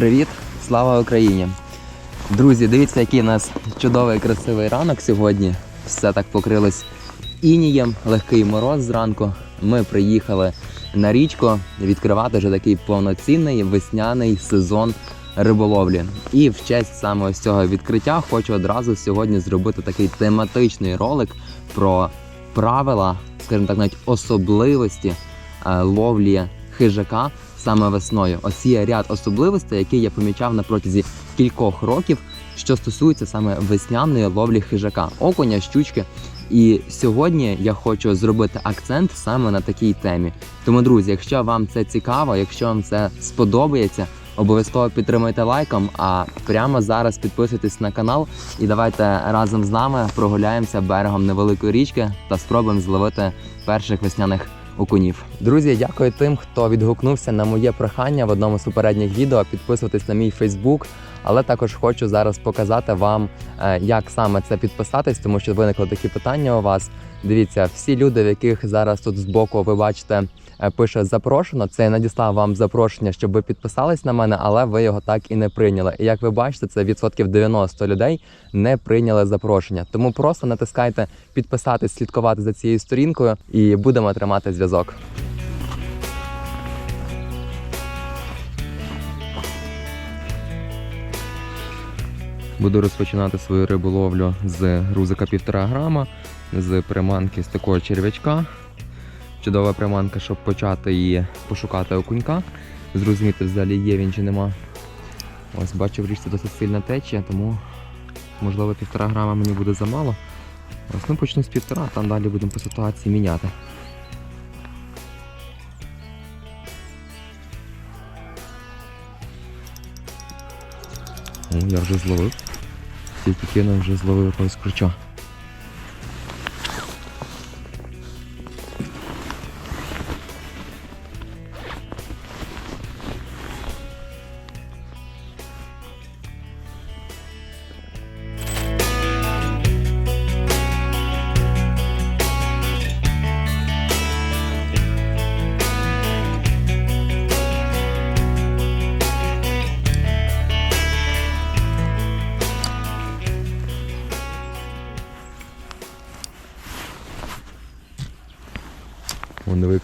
Привіт, слава Україні! Друзі, дивіться, який у нас чудовий красивий ранок сьогодні. Все так покрилось інієм, легкий мороз зранку. Ми приїхали на річку відкривати вже такий повноцінний весняний сезон риболовлі. І в честь саме ось цього відкриття хочу одразу сьогодні зробити такий тематичний ролик про правила, скажімо так, навіть особливості е, ловлі хижака саме весною. Ось є ряд особливостей, які я помічав на протязі кількох років, що стосується саме весняної ловлі хижака, окуня, щучки. І сьогодні я хочу зробити акцент саме на такій темі. Тому, друзі, якщо вам це цікаво, якщо вам це сподобається, обов'язково підтримайте лайком. А прямо зараз підписуйтесь на канал і давайте разом з нами прогуляємося берегом невеликої річки та спробуємо зловити перших весняних окунів. Друзі, дякую тим, хто відгукнувся на моє прохання в одному з попередніх відео. Підписуватись на мій Фейсбук. Але також хочу зараз показати вам, е, як саме це підписатись, тому що виникли такі питання у вас. Дивіться, всі люди, в яких зараз тут збоку ви бачите, пише запрошено. Це я надіслав вам запрошення, щоб ви підписались на мене, але ви його так і не прийняли. І як ви бачите, це відсотків 90 людей не прийняли запрошення. Тому просто натискайте підписатись, слідкувати за цією сторінкою, і будемо тримати зв'язок. Буду розпочинати свою риболовлю з грузика півтора грама, з приманки з такого черв'ячка. Чудова приманка, щоб почати її пошукати окунька. Зрозуміти, взагалі є він чи нема. Ось бачу в річці досить сильна течія, тому можливо півтора грама мені буде замало. Ось ну почну з півтора, там далі будемо по ситуації міняти. Я вже зловив. Тільки кинув, вже зловив якогось круча.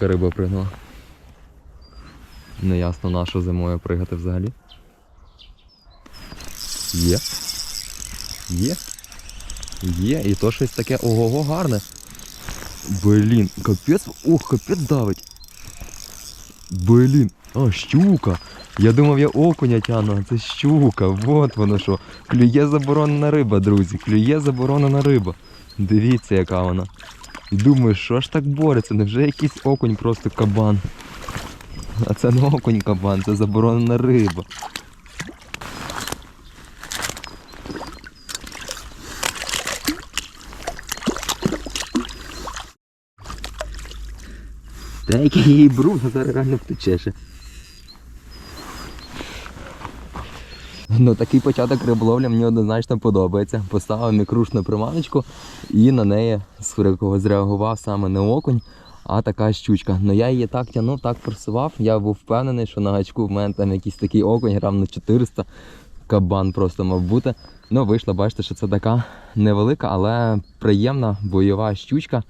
Риба пригнула. Неясно на що зимою пригати взагалі. Є. Є. Є. І то щось таке ого-го гарне. Блін, капець, ох, капець давить. Блін, а, щука. Я думав, я окуня тяну, а це щука. Вот воно що. Клює заборонена риба, друзі. Клює заборонена риба. Дивіться, яка вона. Думаю, що ж так бореться? Невже якийсь окунь просто кабан? А це не окунь кабан, це заборонена риба. Та який її бруд, зараз реально втече Ну такий початок риболовлі мені однозначно подобається. Поставив мікрушну приманочку і на неї зреагував саме не окунь, а така щучка. Ну я її так тягнув, так просував. Я був впевнений, що на гачку в мене там якийсь такий окунь, грам на 400. Кабан просто мав бути. Ну, вийшло, бачите, що це така невелика, але приємна бойова щучка.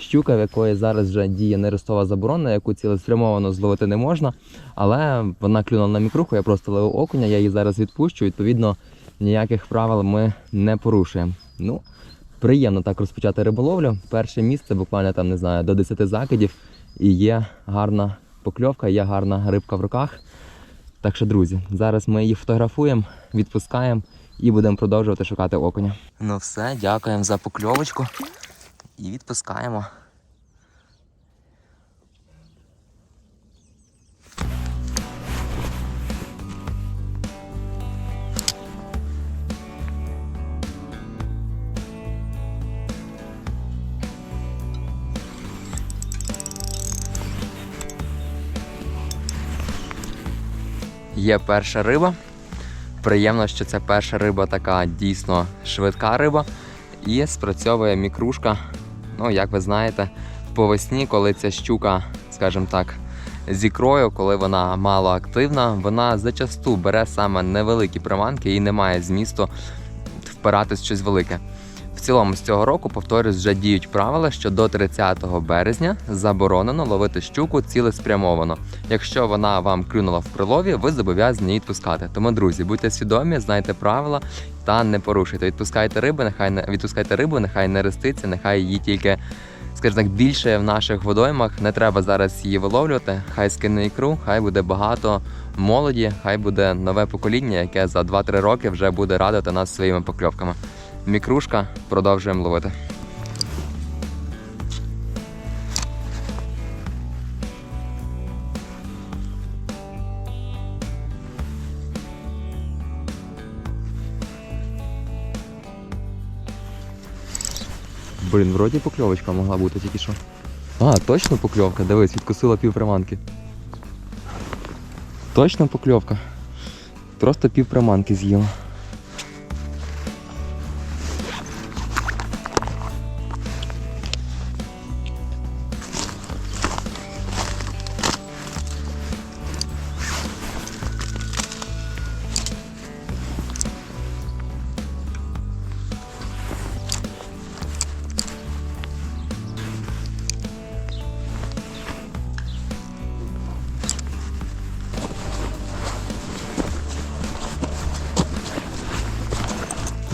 Щука, в якої зараз вже діє нерестова заборона, яку цілеспрямовано зловити не можна. Але вона клюнула на мікруху, я просто ловив окуня, я її зараз відпущу. Відповідно, ніяких правил ми не порушуємо. Ну, Приємно так розпочати риболовлю. Перше місце, буквально там, не знаю, до 10 закидів. І є гарна покльовка, є гарна рибка в руках. Так що, друзі, зараз ми її фотографуємо, відпускаємо і будемо продовжувати шукати окуня. Ну все, дякуємо за покльовочку і відпускаємо. Є перша риба. Приємно, що це перша риба така дійсно швидка риба. І спрацьовує мікрушка. Ну, як ви знаєте, по весні, коли ця щука, скажімо так, з ікрою, коли вона мало активна, вона зачасту бере саме невеликі приманки і не має змісту впиратись в щось велике. В цілому з цього року, повторюсь, вже діють правила, що до 30 березня заборонено ловити щуку цілеспрямовано. Якщо вона вам клюнула в прилові, ви зобов'язані її відпускати. Тому, друзі, будьте свідомі, знайте правила та не порушуйте. Відпускайте риби, нехай не відпускайте рибу, нехай не реститься, нехай її тільки. Скажімо так, більше в наших водоймах не треба зараз її виловлювати. Хай скине ікру, хай буде багато молоді, хай буде нове покоління, яке за 2-3 роки вже буде радити нас своїми покльовками. Мікрушка, продовжуємо ловити. Блін, вроді покльовочка могла бути тільки що. А, точно покльовка, дивись, відкусила пів приманки. Точно покльовка. Просто пів приманки з'їла.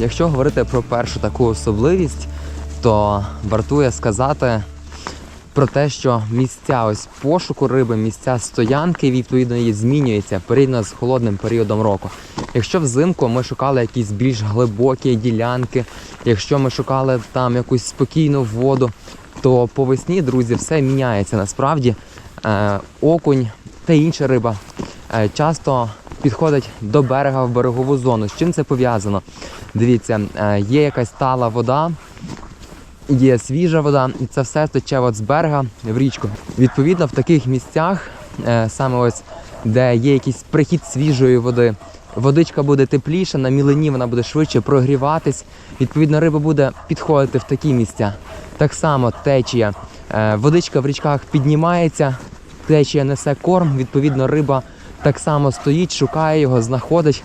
Якщо говорити про першу таку особливість, то вартує сказати про те, що місця ось пошуку риби, місця стоянки відповідно її змінюються порівняно з холодним періодом року. Якщо взимку ми шукали якісь більш глибокі ділянки, якщо ми шукали там якусь спокійну воду, то по весні, друзі, все міняється насправді. Е, окунь та інша риба е, часто підходить до берега в берегову зону. З чим це пов'язано? Дивіться, е, є якась тала вода, є свіжа вода, і це все тече от з берега в річку. Відповідно, в таких місцях, е, саме ось де є якийсь прихід свіжої води, водичка буде тепліша, на мілині вона буде швидше прогріватись. Відповідно, риба буде підходити в такі місця. Так само течія. Е, Водичка в річках піднімається, течія несе корм, відповідно, риба так само стоїть, шукає його, знаходить.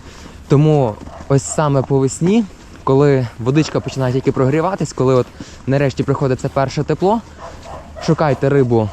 Тому ось саме по весні, коли водичка починає тільки прогріватись, коли от нарешті приходить це перше тепло, шукайте рибу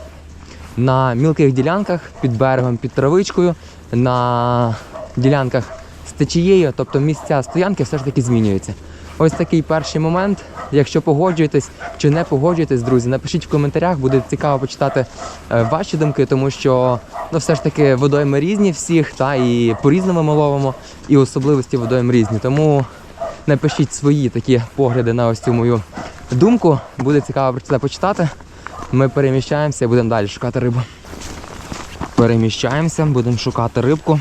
на мілких ділянках під берегом, під травичкою, на ділянках з течією, тобто місця стоянки все ж таки змінюються. Ось такий перший момент. Якщо погоджуєтесь чи не погоджуєтесь, друзі, напишіть в коментарях, буде цікаво почитати е, ваші думки, тому що ну все ж таки водойми різні всіх, та і по-різному ми ловимо, і особливості водойм різні. Тому напишіть свої такі погляди на ось цю мою думку. Буде цікаво про це почитати. Ми переміщаємося і будемо далі шукати рибу. Переміщаємося, будемо шукати рибку.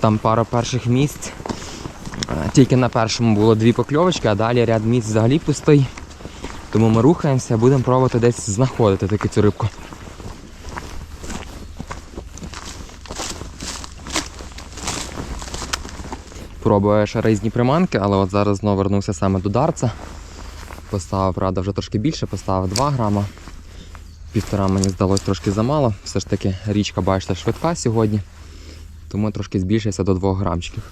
Там пара перших місць. Тільки на першому було дві покльовочки, а далі ряд місць взагалі пустий. Тому ми рухаємося, будемо пробувати десь знаходити таки цю рибку. Пробую ще різні приманки, але от зараз знову вернувся саме до дарца. Поставив, правда, вже трошки більше, поставив 2 грама. Півтора мені здалося трошки замало. Все ж таки річка, бачите, швидка сьогодні. Тому трошки збільшився до 2 грамчиків.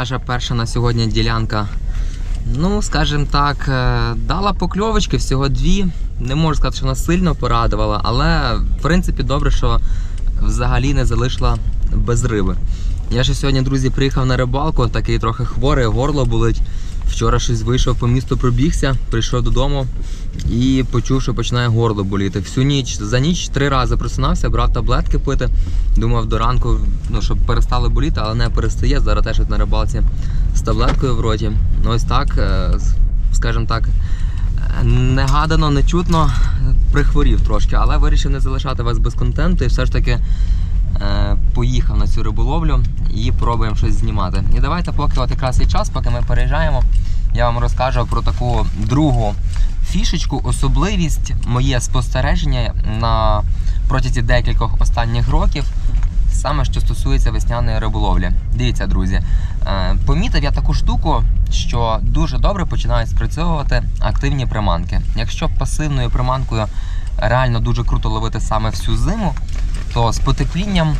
Наша перша на сьогодні ділянка Ну, скажімо так, е, дала покльовочки всього дві. Не можу сказати, що вона сильно порадувала, але в принципі добре, що взагалі не залишила без риби. Я ще сьогодні, друзі, приїхав на рибалку, такий трохи хворий, горло болить. Вчора щось вийшов по місту, пробігся, прийшов додому і почув, що починає горло боліти. Всю ніч за ніч три рази просинався, брав таблетки пити. Думав до ранку, ну, щоб перестало боліти, але не перестає. Зараз теж на рибалці з таблеткою в роті. Ну, ось так, е, скажімо так, негадано, нечутно прихворів трошки, але вирішив не залишати вас без контенту і все ж таки поїхав на цю риболовлю і пробуємо щось знімати. І давайте, поки от якраз є час, поки ми переїжджаємо, я вам розкажу про таку другу фішечку, особливість, моє спостереження на протязі декількох останніх років. Саме що стосується весняної риболовлі. Дивіться, друзі, е, помітив я таку штуку, що дуже добре починають спрацьовувати активні приманки. Якщо пасивною приманкою реально дуже круто ловити саме всю зиму, то з потеплінням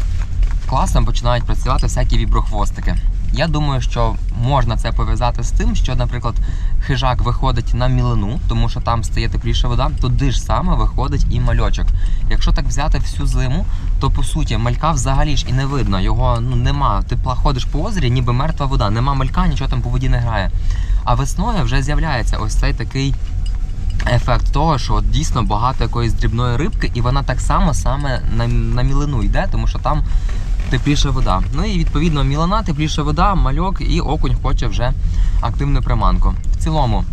класно починають працювати всякі віброхвостики. Я думаю, що можна це пов'язати з тим, що, наприклад, хижак виходить на мілину, тому що там стає тепліша вода, туди ж саме виходить і мальочок. Якщо так взяти всю зиму, то по суті малька взагалі ж і не видно. Його ну нема. Ти ходиш по озері, ніби мертва вода, нема малька, нічого там по воді не грає. А весною вже з'являється ось цей такий ефект того, що от дійсно багато якоїсь дрібної рибки, і вона так само саме на, на мілину йде, тому що там тепліша вода. Ну і відповідно мілина, тепліша вода, мальок і окунь хоче вже активну приманку. В цілому.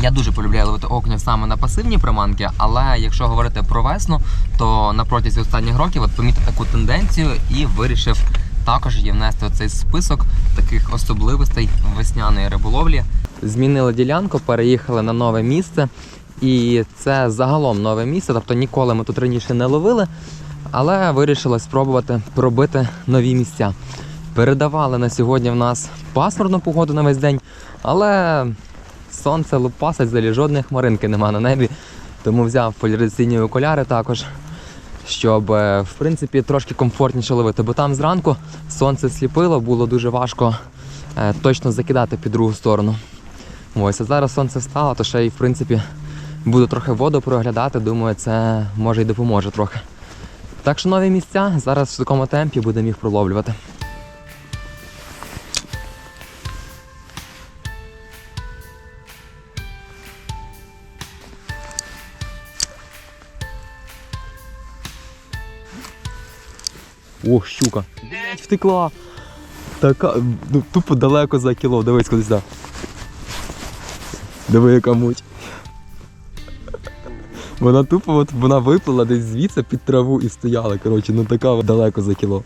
Я дуже полюбляю ловити окуня саме на пасивні приманки, але якщо говорити про весну, то на протязі останніх років от помітив таку тенденцію і вирішив також її внести в цей список таких особливостей весняної риболовлі. Змінили ділянку, переїхали на нове місце, і це загалом нове місце, тобто ніколи ми тут раніше не ловили, але вирішили спробувати пробити нові місця. Передавали на сьогодні в нас пасмурну погоду на весь день, але сонце лупасить взагалі жодної хмаринки нема на небі. Тому взяв поляризаційні окуляри також, щоб е, в принципі трошки комфортніше ловити. Бо там зранку сонце сліпило, було дуже важко е, точно закидати під другу сторону. Ось, а зараз сонце встало, то ще й в принципі буду трохи воду проглядати. Думаю, це може й допоможе трохи. Так що нові місця зараз в такому темпі будемо їх проловлювати. Ох, щука. Блять, втекла. Така, ну тупо далеко за кіло. Дивись кудись сюди. Диви, яка муть. Вона тупо от, вона виплила десь звідси під траву і стояла. Коротше, ну така далеко за кіло.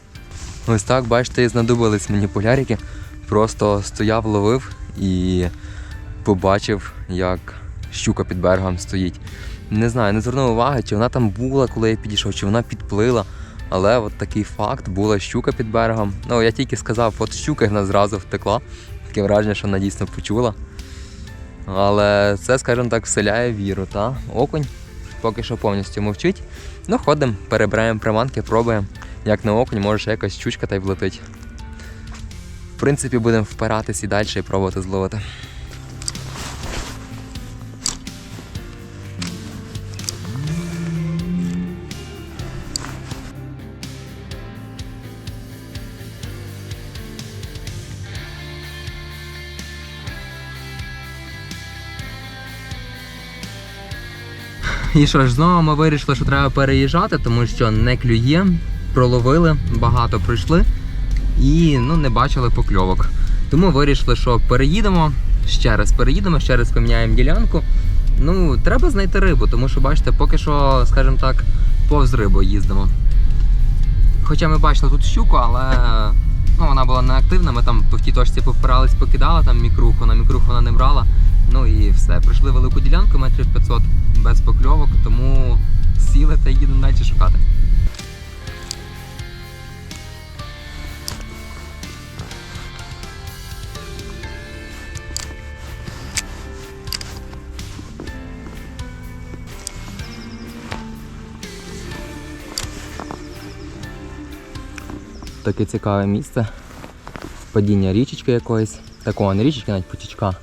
Ось так, бачите, і знадобились мені полярики. Просто стояв, ловив і побачив, як щука під берегом стоїть. Не знаю, не звернув уваги, чи вона там була, коли я підійшов, чи вона підплила. Але от такий факт, була щука під берегом. Ну, я тільки сказав, от щука вона зразу втекла. Таке враження, що вона дійсно почула. Але це, скажімо так, вселяє віру, та? Окунь поки що повністю мовчить. Ну, ходимо, перебираємо приманки, пробуємо. Як на окунь, може ще якась щучка та й влетить. В принципі, будемо впиратись і далі і пробувати зловити. І що ж, знову ми вирішили, що треба переїжджати, тому що не клює, проловили, багато пройшли і ну, не бачили покльовок. Тому вирішили, що переїдемо, ще раз переїдемо, ще раз поміняємо ділянку. Ну, треба знайти рибу, тому що, бачите, поки що, скажімо так, повз рибу їздимо. Хоча ми бачили тут щуку, але ну, вона була неактивна, ми там в тій точці повпирались, покидали там мікруху, на мікруху вона не брала. Ну і все. Прийшли велику ділянку, метрів 500 без покльовок, тому сіли та їдемо далі шукати. Таке цікаве місце. Впадіння річечки якоїсь. Такого не річечки, навіть потічка.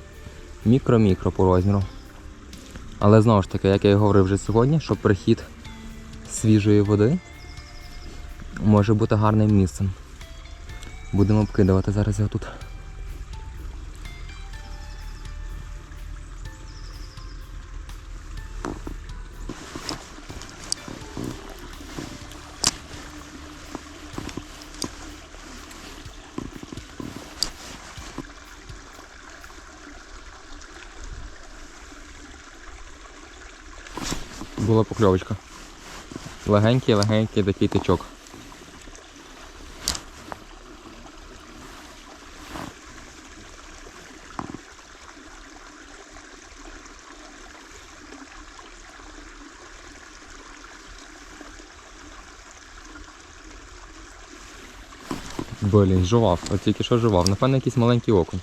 Мікро-мікро по розміру. Але знову ж таки, як я і говорив вже сьогодні, що прихід свіжої води може бути гарним місцем. Будемо обкидувати зараз його тут. Була покльовочка. Легенький, легенький такий тичок. Блін, жував, от тільки що жував. Напевно, якийсь маленький окунь.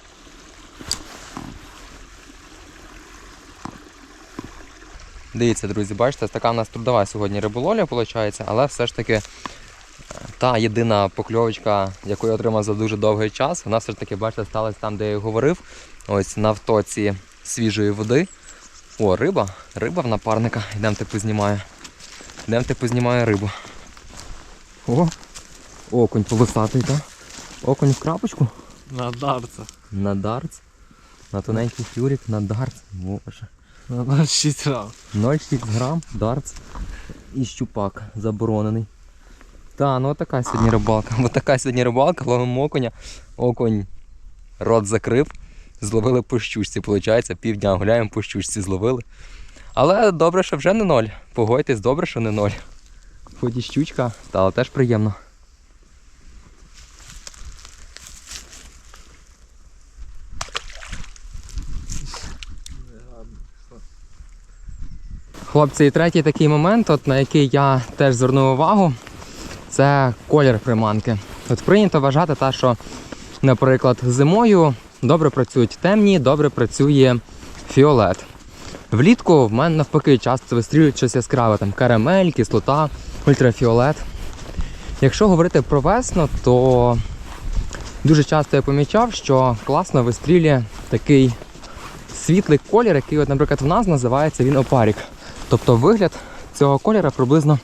Дивіться, друзі, бачите, така в нас трудова сьогодні риболовля, виходить, але все ж таки е, та єдина покльовочка, яку я отримав за дуже довгий час, вона все ж таки, бачите, сталася там, де я говорив. Ось на втоці свіжої води. О, риба, риба в напарника. Йдемте познімаю. Йдемте познімаю рибу. О, окунь полосатий, так? Окунь в крапочку. На дарца. На дартс. На тоненький фюрик, на дартс. Боже. На 6 раунд. 0,6 грам, дартс і щупак заборонений. Та, ну така сьогодні рибалка. Ось така сьогодні рибалка, ловимо окуня. Окунь рот закрив. Зловили по щучці, виходить, півдня гуляємо по щучці зловили. Але добре, що вже не ноль. Погодьтесь, добре, що не ноль. Хоч і щучка, та але теж приємно. Хлопці, і третій такий момент, от, на який я теж звернув увагу, це колір приманки. От прийнято вважати, те, що, наприклад, зимою добре працюють темні, добре працює фіолет. Влітку в мене навпаки часто вистрілюють щось яскраве, там карамель, кислота, ультрафіолет. Якщо говорити про весну, то дуже часто я помічав, що класно вистрілює такий світлий колір, який, от, наприклад, в нас називається він опарік. Тобто вигляд цього кольора приблизно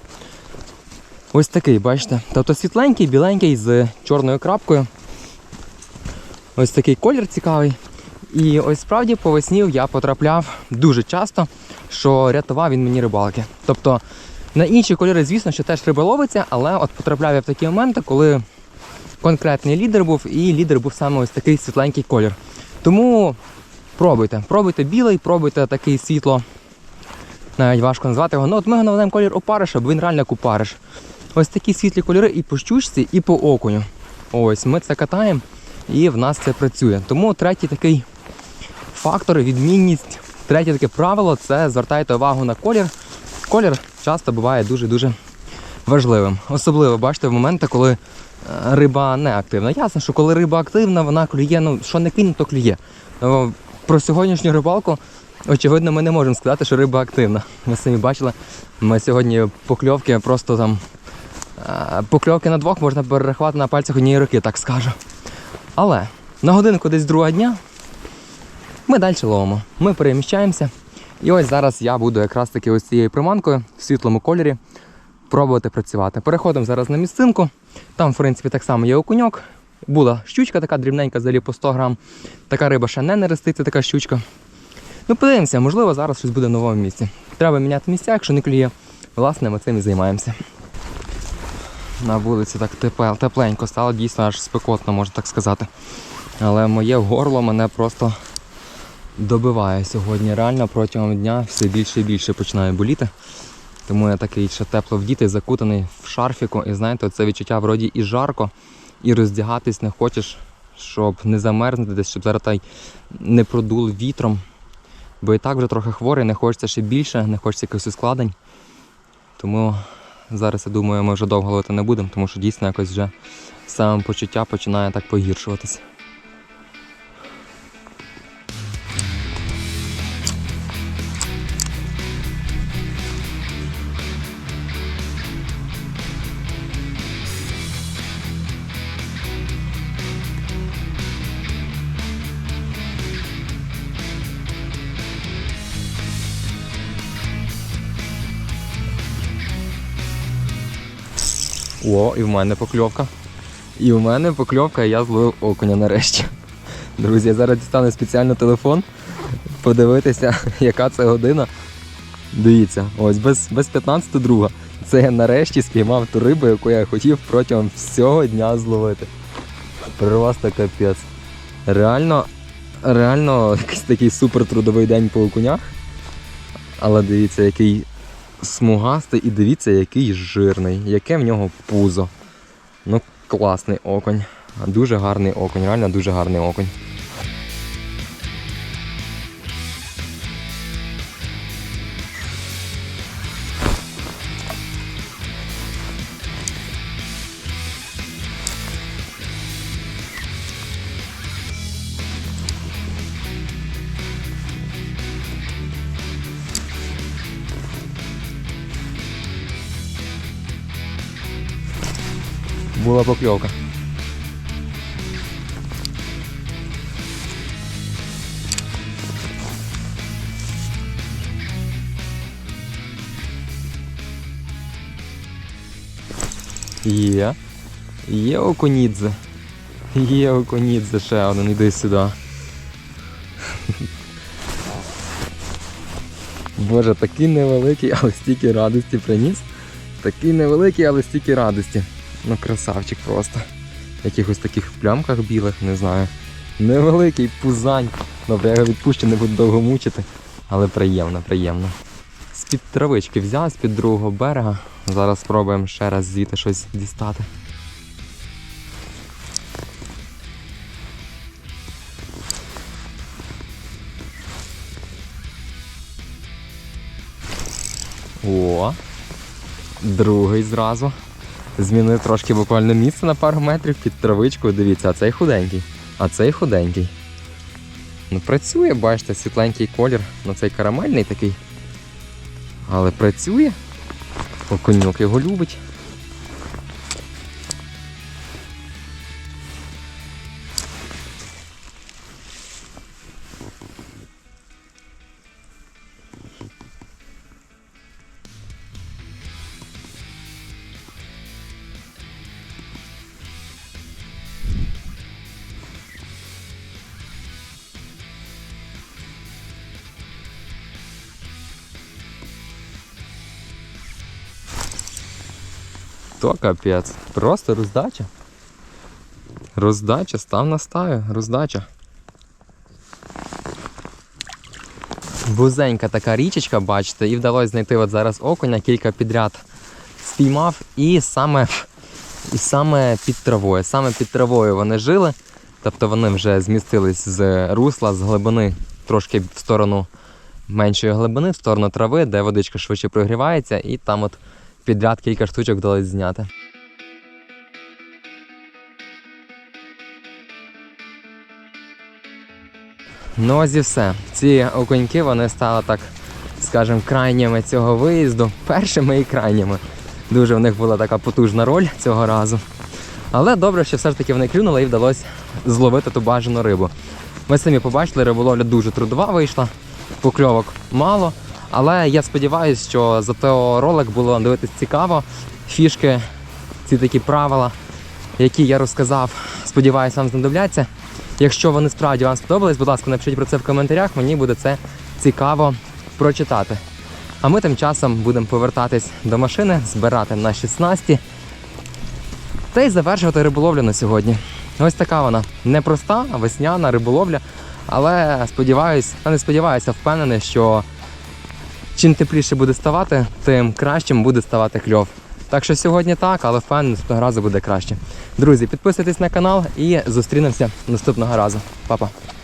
ось такий, бачите? Тобто світленький, біленький з чорною крапкою. Ось такий колір цікавий. І ось справді по весні я потрапляв дуже часто, що рятував він мені рибалки. Тобто на інші кольори, звісно, що теж риба ловиться, але от потрапляв я в такі моменти, коли конкретний лідер був, і лідер був саме ось такий світленький колір. Тому пробуйте, пробуйте білий, пробуйте такий світло навіть важко назвати його. Ну от ми його називаємо колір опариша, бо він реально як опариш. Ось такі світлі кольори і по щучці, і по окуню. Ось ми це катаємо і в нас це працює. Тому третій такий фактор, відмінність, третє таке правило це звертайте увагу на колір. Колір часто буває дуже-дуже важливим. Особливо бачите в моменти, коли е, риба не активна. Ясно, що коли риба активна, вона клює, ну що не кине, то клює. Про сьогоднішню рибалку Очевидно, ми не можемо сказати, що риба активна. Ви самі бачили, ми сьогодні покльовки просто там. е, Покльовки на двох можна перерахувати на пальцях однієї руки, так скажу. Але на годинку десь друга дня ми далі ловимо. Ми переміщаємося. І ось зараз я буду якраз таки ось цією приманкою в світлому кольорі пробувати працювати. Переходимо зараз на місцинку. Там, в принципі, так само є окуньок. Була щучка така дрібненька, взагалі по 100 грам. Така риба ще не нереститься, така щучка. Ну, подивимося, можливо, зараз щось буде в новому місці. Треба міняти місця, якщо не клює. Власне, ми цим і займаємося. На вулиці так тепленько стало, дійсно аж спекотно, можна так сказати. Але моє горло мене просто добиває сьогодні. Реально протягом дня все більше і більше починає боліти. Тому я такий ще тепло вдітий, закутаний в шарфіку. І знаєте, це відчуття вроді і жарко, і роздягатись не хочеш, щоб не замерзнути десь, щоб зараз не продуло вітром. Бо і так вже трохи хворий, не хочеться ще більше, не хочеться якихось ускладень. Тому зараз я думаю, ми вже довго ловити не будемо, тому що дійсно якось вже саме почуття починає так погіршуватися. О, і в мене покльовка. І в мене покльовка, і я зловив окуня нарешті. Друзі, я зараз дістану спеціально телефон, подивитися, яка це година. Дивіться, ось без, без 15 друга. Це я нарешті спіймав ту рибу, яку я хотів протягом всього дня зловити. Просто капець. Реально, реально якийсь такий супертрудовий день по окунях. Але дивіться, який смугастий і дивіться, який жирний, яке в нього пузо. Ну, класний окунь. Дуже гарний окунь, реально дуже гарний окунь. Покльовка. Є. Є окунідзе. Є окунідзе ще один, іди сюди. Боже, такий невеликий, але стільки радості приніс. Такий невеликий, але стільки радості. Ну, красавчик просто. Якихось таких плямках білих, не знаю. Невеликий пузань. Добре, я його відпущу, не буду довго мучити. Але приємно, приємно. З-під травички взяв, з-під другого берега. Зараз спробуємо ще раз звідти щось дістати. О, другий зразу. Змінив трошки буквально місце на пару метрів під травичкою. Дивіться, а цей худенький, а цей худенький. Ну, працює, бачите, світленький колір, ну цей карамельний такий. Але працює. Окуньок його любить. То капець. Просто роздача. Роздача, став на стаю, роздача. Вузенька така річечка, бачите, і вдалося знайти от зараз окуня, кілька підряд спіймав, і саме, і саме під травою. Саме під травою вони жили, тобто вони вже змістились з русла, з глибини трошки в сторону меншої глибини, в сторону трави, де водичка швидше прогрівається, і там от підряд кілька штучок вдалося зняти. Ну ось і все. Ці окуньки вони стали так, скажімо, крайніми цього виїзду, першими і крайніми. Дуже в них була така потужна роль цього разу. Але добре, що все ж таки вони клюнули і вдалося зловити ту бажану рибу. Ви самі побачили, риболовля дуже трудова вийшла, покльовок мало. Але я сподіваюся, що зато ролик було дивитись цікаво. Фішки, ці такі правила, які я розказав, сподіваюся, вам знадобляться. Якщо вони справді вам сподобались, будь ласка, напишіть про це в коментарях, мені буде це цікаво прочитати. А ми тим часом будемо повертатись до машини, збирати наші снасті та й завершувати риболовлю на сьогодні. Ось така вона непроста, весняна риболовля. Але сподіваюсь, та не сподіваюся, впевнений, що чим тепліше буде ставати, тим кращим буде ставати кльов. Так що сьогодні так, але впевнений, наступного разу буде краще. Друзі, підписуйтесь на канал і зустрінемося наступного разу. Па-па!